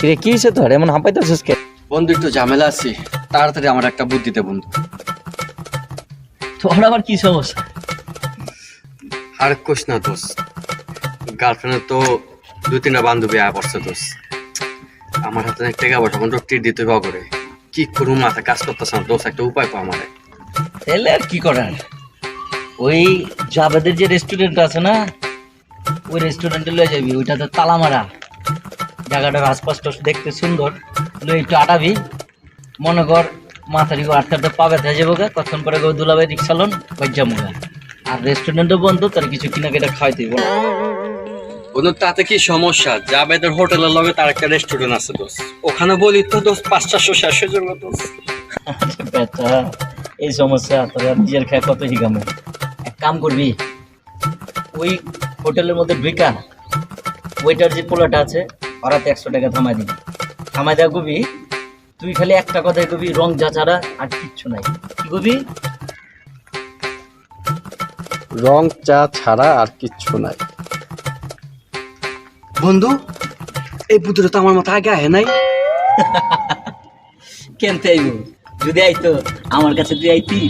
কিরে কি হয়েছে তোর? এমন হাঁপাইতেছিস কে বন্ধু একটু ঝামেলা আছি। তাড়াতাড়ি আমার একটা বুদ্ধি দে বন্ধু। তোর আবার কি সমস্যা? আর কোশ না দোষ গার্লফ্রেন্ডের তো দু তিনটা বান্ধবী আয় পড়ছে দোষ আমার হাতে একটা টাকা পয়সা এখন টিট দিতে হবে করে কি করুম মাথা কাজ করতেছে না দোষ একটা উপায় পাও আমারে। তাহলে আর কি করার? ওই জাবেদের যে রেস্টুরেন্ট আছে না ওই রেস্টুরেন্টে লয়ে যাবি ওইটাতে তালা মারা। জায়গাটার আশপাশ টাশ দেখতে সুন্দর। লই একটু আটাবি মনে কর মাথারি আটটা পাবে থেকে যাব গা। তখন পরে গো দুলাভাই রিক্সা লোন বজ্জা মুগা। আর রেস্টুরেন্টও বন্ধ তার কিছু কিনা কেটা হইব না। বন্ধু তাতে কি সমস্যা? জাবেদের হোটেলের লগে তার একটা রেস্টুরেন্ট আছে দোষ ওখানে বলি তো দোষ পাঁচ চারশো শেষ হয়ে যাবে দোষ এই সমস্যা তোরা নিজের খেয়ে কত হিগামো। এক কাম করবি ওই হোটেলের মধ্যে ঢুকা ওইটার যে পোলাটা আছে ওরাতে একশো টাকা থামাই দিবি। থামাই দেওয়া কবি তুই খালি একটা কথাই কবি রং যা ছাড়া আর কিচ্ছু নাই। কি কবি? রং চা ছাড়া আর কিচ্ছু নাই। বন্ধু এই বুদ্ধিটা তো আমার মাথা আগে আহে নাই। কেনতে আইব? যদি আইতো আমার কাছে তুই আইতি।